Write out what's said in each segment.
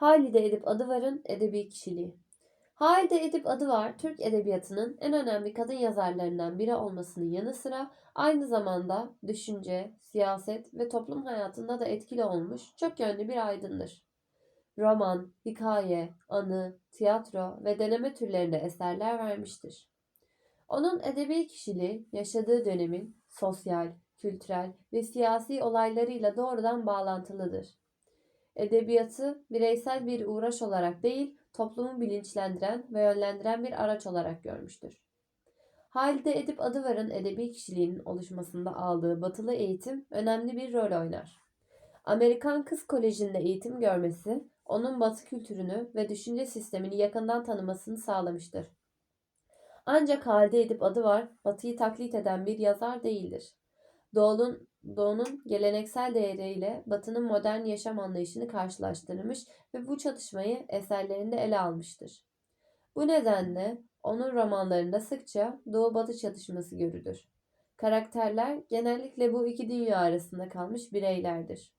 Halide Edip Adıvar'ın edebi kişiliği. Halide Edip Adıvar, Türk edebiyatının en önemli kadın yazarlarından biri olmasının yanı sıra aynı zamanda düşünce, siyaset ve toplum hayatında da etkili olmuş çok yönlü bir aydındır. Roman, hikaye, anı, tiyatro ve deneme türlerinde eserler vermiştir. Onun edebi kişiliği yaşadığı dönemin sosyal, kültürel ve siyasi olaylarıyla doğrudan bağlantılıdır. Edebiyatı bireysel bir uğraş olarak değil, toplumu bilinçlendiren ve yönlendiren bir araç olarak görmüştür. Halide Edip Adıvar'ın edebi kişiliğinin oluşmasında aldığı batılı eğitim önemli bir rol oynar. Amerikan Kız Koleji'nde eğitim görmesi, onun batı kültürünü ve düşünce sistemini yakından tanımasını sağlamıştır. Ancak Halide Edip Adıvar, batıyı taklit eden bir yazar değildir. Doğu'nun, Doğu'nun geleneksel değeriyle Batı'nın modern yaşam anlayışını karşılaştırmış ve bu çatışmayı eserlerinde ele almıştır. Bu nedenle onun romanlarında sıkça Doğu-Batı çatışması görülür. Karakterler genellikle bu iki dünya arasında kalmış bireylerdir.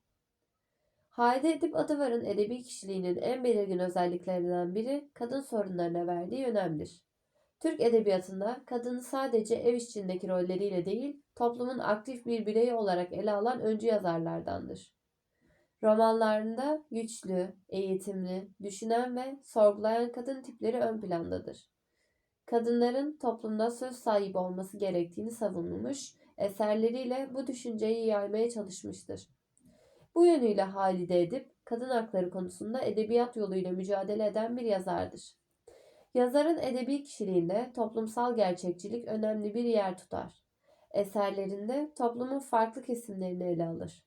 Halide Edip Adıvar'ın edebi kişiliğinin en belirgin özelliklerinden biri kadın sorunlarına verdiği önemdir. Türk edebiyatında kadını sadece ev içindeki rolleriyle değil, toplumun aktif bir bireyi olarak ele alan öncü yazarlardandır. Romanlarında güçlü, eğitimli, düşünen ve sorgulayan kadın tipleri ön plandadır. Kadınların toplumda söz sahibi olması gerektiğini savunmuş, eserleriyle bu düşünceyi yaymaya çalışmıştır. Bu yönüyle Halide Edip, kadın hakları konusunda edebiyat yoluyla mücadele eden bir yazardır. Yazarın edebi kişiliğinde toplumsal gerçekçilik önemli bir yer tutar. Eserlerinde toplumun farklı kesimlerini ele alır.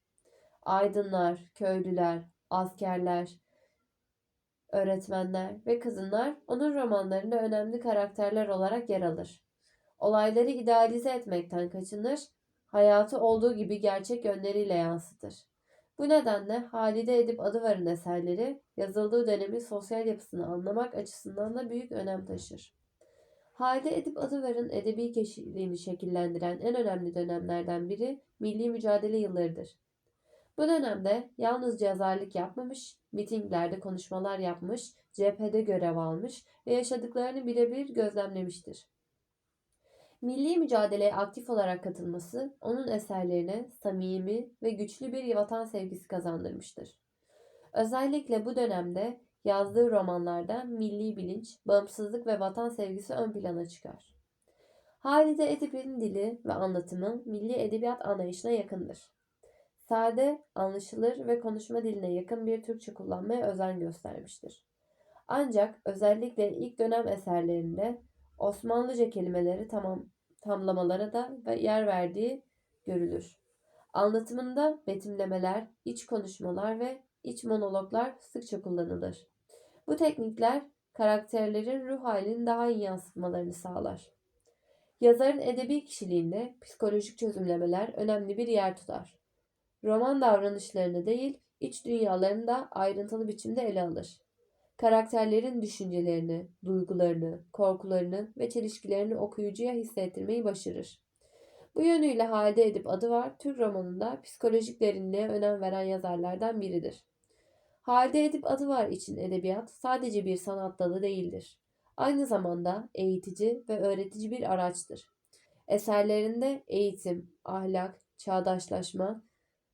Aydınlar, köylüler, askerler, öğretmenler ve kadınlar onun romanlarında önemli karakterler olarak yer alır. Olayları idealize etmekten kaçınır, hayatı olduğu gibi gerçek yönleriyle yansıtır. Bu nedenle Halide Edip Adıvar'ın eserleri yazıldığı dönemin sosyal yapısını anlamak açısından da büyük önem taşır. Halide Edip Adıvar'ın edebi kişiliğini şekillendiren en önemli dönemlerden biri milli mücadele yıllarıdır. Bu dönemde yalnızca yazarlık yapmamış, mitinglerde konuşmalar yapmış, cephede görev almış ve yaşadıklarını birebir gözlemlemiştir. Milli mücadeleye aktif olarak katılması onun eserlerine samimi ve güçlü bir vatan sevgisi kazandırmıştır. Özellikle bu dönemde yazdığı romanlarda milli bilinç, bağımsızlık ve vatan sevgisi ön plana çıkar. Halide Edip'in dili ve anlatımı milli edebiyat anlayışına yakındır. Sade, anlaşılır ve konuşma diline yakın bir Türkçe kullanmaya özen göstermiştir. Ancak özellikle ilk dönem eserlerinde Osmanlıca kelimeleri tamam, tamlamalara da yer verdiği görülür. Anlatımında betimlemeler, iç konuşmalar ve iç monologlar sıkça kullanılır. Bu teknikler karakterlerin ruh halini daha iyi yansıtmalarını sağlar. Yazarın edebi kişiliğinde psikolojik çözümlemeler önemli bir yer tutar. Roman davranışlarını değil, iç dünyalarını da ayrıntılı biçimde ele alır. Karakterlerin düşüncelerini, duygularını, korkularını ve çelişkilerini okuyucuya hissettirmeyi başarır. Bu yönüyle Halide Edip adı var, Türk romanında psikolojik derinliğe önem veren yazarlardan biridir. Halide Edip adı var için edebiyat sadece bir sanat dalı değildir. Aynı zamanda eğitici ve öğretici bir araçtır. Eserlerinde eğitim, ahlak, çağdaşlaşma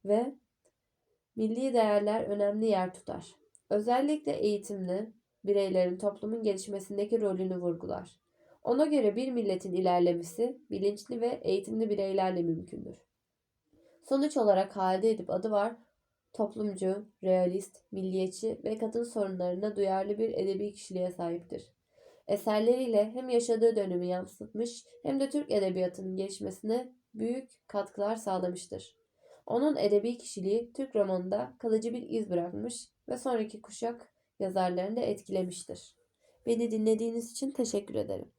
ve milli değerler önemli yer tutar. Özellikle eğitimli bireylerin toplumun gelişmesindeki rolünü vurgular. Ona göre bir milletin ilerlemesi bilinçli ve eğitimli bireylerle mümkündür. Sonuç olarak Halide Edip adı var, toplumcu, realist, milliyetçi ve kadın sorunlarına duyarlı bir edebi kişiliğe sahiptir. Eserleriyle hem yaşadığı dönemi yansıtmış hem de Türk edebiyatının gelişmesine büyük katkılar sağlamıştır. Onun edebi kişiliği Türk romanında kalıcı bir iz bırakmış ve sonraki kuşak yazarlarını da etkilemiştir. Beni dinlediğiniz için teşekkür ederim.